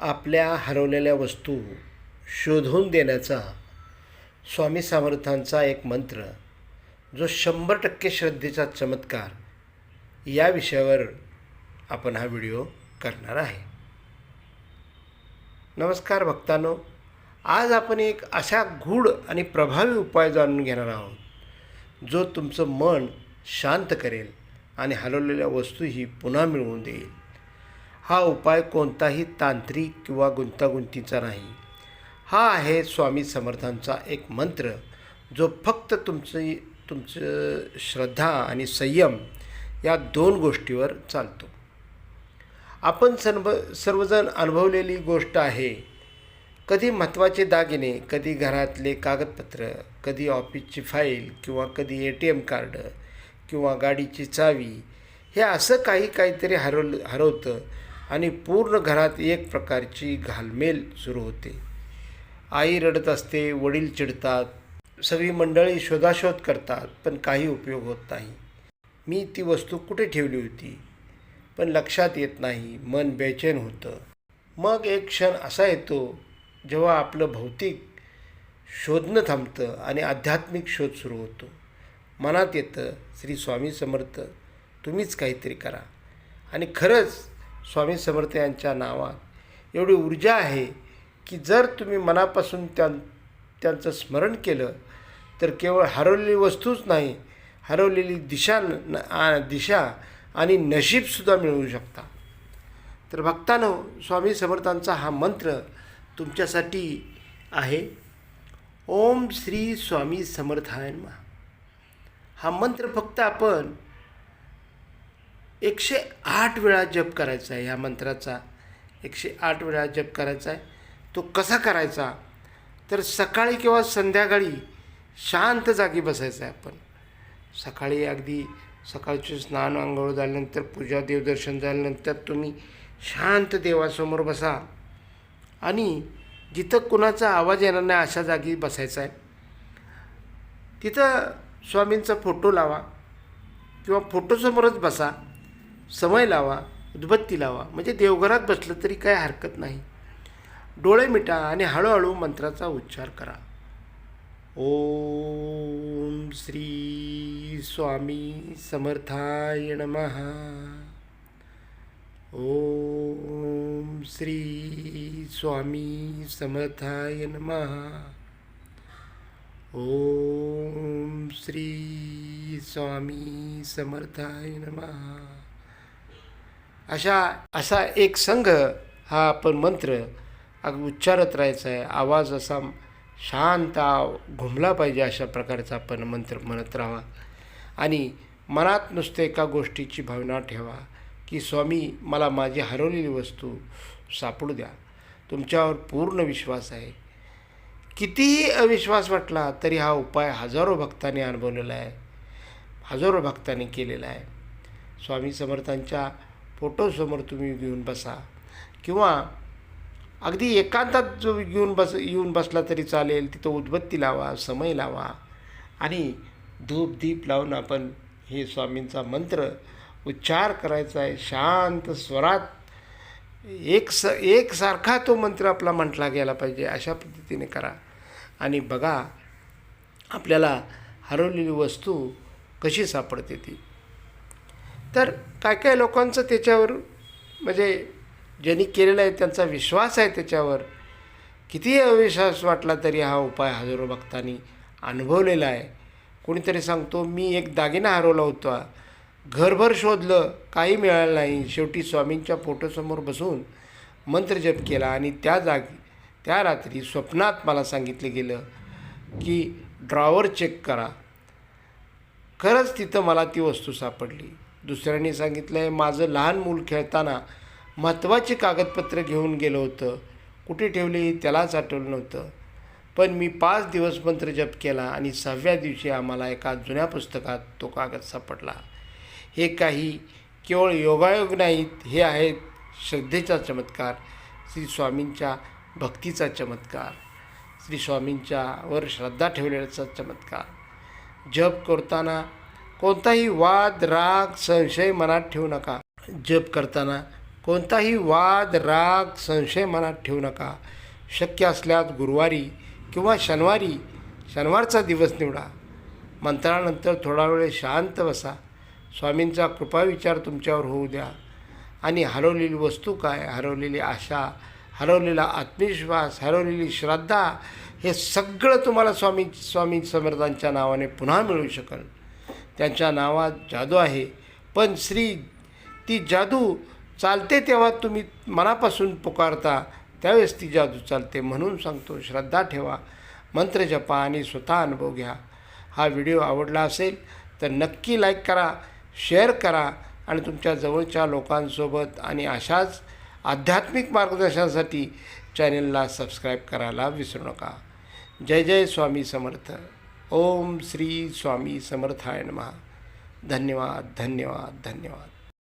आपल्या हरवलेल्या वस्तू शोधून देण्याचा स्वामी समर्थांचा एक मंत्र जो शंभर टक्के श्रद्धेचा चमत्कार या विषयावर आपण हा व्हिडिओ करणार आहे. नमस्कार भक्तांनो आज आपण एक अशा गूढ आणि प्रभावी उपाय जाणून घेणार आहोत जो तुमचं मन शांत करेल आणि हरवलेल्या वस्तूही पुन्हा मिळवून देईल. हा उपाय कोणताही तांत्रिक किंवा गुंतागुंतीचा नाही. हा आहे स्वामी समर्थांचा एक मंत्र जो फक्त तुमची तुमचं श्रद्धा आणि संयम या दोन गोष्टीवर चालतो. आपण सर्व सर्वजण अनुभवलेली गोष्ट आहे कधी महत्त्वाचे दागिने कधी घरातले कागदपत्र कधी ऑफिसची फाईल किंवा कधी ए टी एम कार्ड किंवा गाडीची चावी हे असं काही काहीतरी हरवलं हरवतं आणि पूर्ण घरात एक प्रकारची घालमेल सुरू होते. आई रडत असते वडील चिडतात सगळी मंडळी शोधाशोध करतात पण काही उपयोग होत नाही. मी ती वस्तू कुठे ठेवली होती? पण लक्षात येत नाही मन बेचैन होतं. मग एक क्षण असा येतो जेव्हा आपलं भौतिक शोधणं थांबतं आणि आध्यात्मिक शोध सुरू होतो. मनात येतं श्री स्वामी समर्थ तुम्हीच काहीतरी करा. आणि खरंच स्वामी समर्थ यांच्या नावात. एवढी ऊर्जा आहे की जर तुम्ही मनापासून त्या त्यांचं स्मरण केलं तर केवळ हरवलेली वस्तूच नाही हरवलेली दिशा न दिशा आणि नशीबसुद्धा मिळवू शकता. तर भक्तानो स्वामी समर्थांचा हा मंत्र तुमच्यासाठी आहे. ओम श्री स्वामी समर्थाय हा मंत्र फक्त आपण एकशे आठ वेळा जप करायचा आहे ह्या मंत्राचा. एकशे आठ वेळा जप करायचा आहे. तो कसा करायचा? तर सकाळी किंवा संध्याकाळी शांत जागी बसायचं आहे आपण. सकाळी अगदी सकाळचे स्नान आंघोळ झाल्यानंतर पूजा देवदर्शन झाल्यानंतर तुम्ही शांत देवासमोर बसा. आणि जिथं कुणाचा आवाज येणार नाही अशा जागी बसायचा आहे. तिथं स्वामींचा फोटो लावा किंवा फोटोसमोरच बसा. समय लावा उदबत्ती लावा. म्हणजे देवघरात बसलं तरी काय हरकत नाही. डोळे मिटा आणि हळूहळू मंत्राचा उच्चार करा. ओम श्री स्वामी समर्थाय महा ओम श्री स्वामी समर्थाय महा ओम श्री स्वामी समर्थाय नमः. अशा असा एक संघ हा आपण मंत्र अग उच्चारत राहायचा आहे. आवाज असा शांत घुमला पाहिजे अशा प्रकारचा आपण मंत्र म्हणत राहावा. आणि मनात नुसतं एका गोष्टीची भावना ठेवा की स्वामी मला माझी हरवलेली वस्तू सापडू द्या. तुमच्यावर पूर्ण विश्वास आहे. कितीही अविश्वास वाटला तरी हा उपाय हजारो भक्तांनी अनुभवलेला आहे. हजारो भक्तांनी केलेला आहे. स्वामी समर्थांच्या फोटोसमोर तुम्ही घेऊन बसा. किंवा अगदी एकांतात जो घेऊन बस येऊन बसला तरी चालेल तिथं उदबत्ती लावा समय लावा. आणि धूप दीप लावून आपण हे स्वामींचा मंत्र उच्चार करायचा आहे. शांत स्वरात. एक स एकसारखा तो मंत्र आपला म्हटला गेला पाहिजे अशा पद्धतीने करा. आणि बघा आपल्याला हरवलेली वस्तू कशी सापडते ती. तर काय काय लोकांचं त्याच्यावर म्हणजे ज्यांनी केलेलं आहे त्यांचा विश्वास आहे त्याच्यावर कितीही अविश्वास वाटला तरी हा उपाय हजारो भक्तांनी अनुभवलेला आहे. कोणीतरी सांगतो मी एक दागिना हरवला होता. घरभर शोधलं काही मिळालं नाही. शेवटी स्वामींच्या फोटोसमोर बसून मंत्रजप केला आणि त्या जागी त्या रात्री स्वप्नात मला सांगितलं गेलं की ड्रॉवर चेक करा. खरंच तिथं मला ती वस्तू सापडली. दुसऱ्यांनी सांगितलं आहे माझं लहान मूल खेळताना महत्त्वाची कागदपत्र घेऊन गेलं होतं. कुठे ठेवली? त्यालाच आठवलं नव्हतं. पण मी पाच दिवस मंत्र जप केला आणि सहाव्या दिवशी आम्हाला एका जुन्या पुस्तकात तो कागद सापडला. हे काही केवळ योगायोग नाहीत हे आहेत श्रद्धेचा चमत्कार श्री स्वामींच्या भक्तीचा चमत्कार श्री स्वामींच्यावर श्रद्धा ठेवलेल्याचा चमत्कार. जप करताना कोणताही वाद राग संशय मनात ठेवू नका. जप करताना कोणताही वाद राग संशय मनात ठेवू नका. शक्य असल्यास गुरुवारी किंवा शनिवारी शनिवारचा दिवस निवडा. मंत्रानंतर थोडा वेळ शांत बसा. स्वामींचा कृपाविचार तुमच्यावर होऊ द्या. आणि हरवलेली वस्तू काय? हरवलेली आशा हरवलेला आत्मविश्वास हरवलेली श्रद्धा हे सगळं तुम्हाला स्वामी स्वामी समर्थांच्या नावाने पुन्हा मिळू शकेल. त्यांच्या नावात जादू आहे. पण श्री ती जादू चालते तेव्हा तुम्ही मनापासून पुकारता त्यावेळेस ती जादू चालते म्हणून सांगतो श्रद्धा ठेवा मंत्र जपा आणि स्वतः अनुभव घ्या. हा व्हिडिओ आवडला असेल तर नक्की लाईक करा शेअर करा आणि तुमच्या जवळच्या लोकांसोबत आणि अशाच आध्यात्मिक मार्गदर्शनासाठी चॅनेलला सबस्क्राईब करायला विसरू नका. जय जय स्वामी समर्थ. ओम श्री स्वामी समर्थाय नमः. धन्यवाद धन्यवाद धन्यवाद.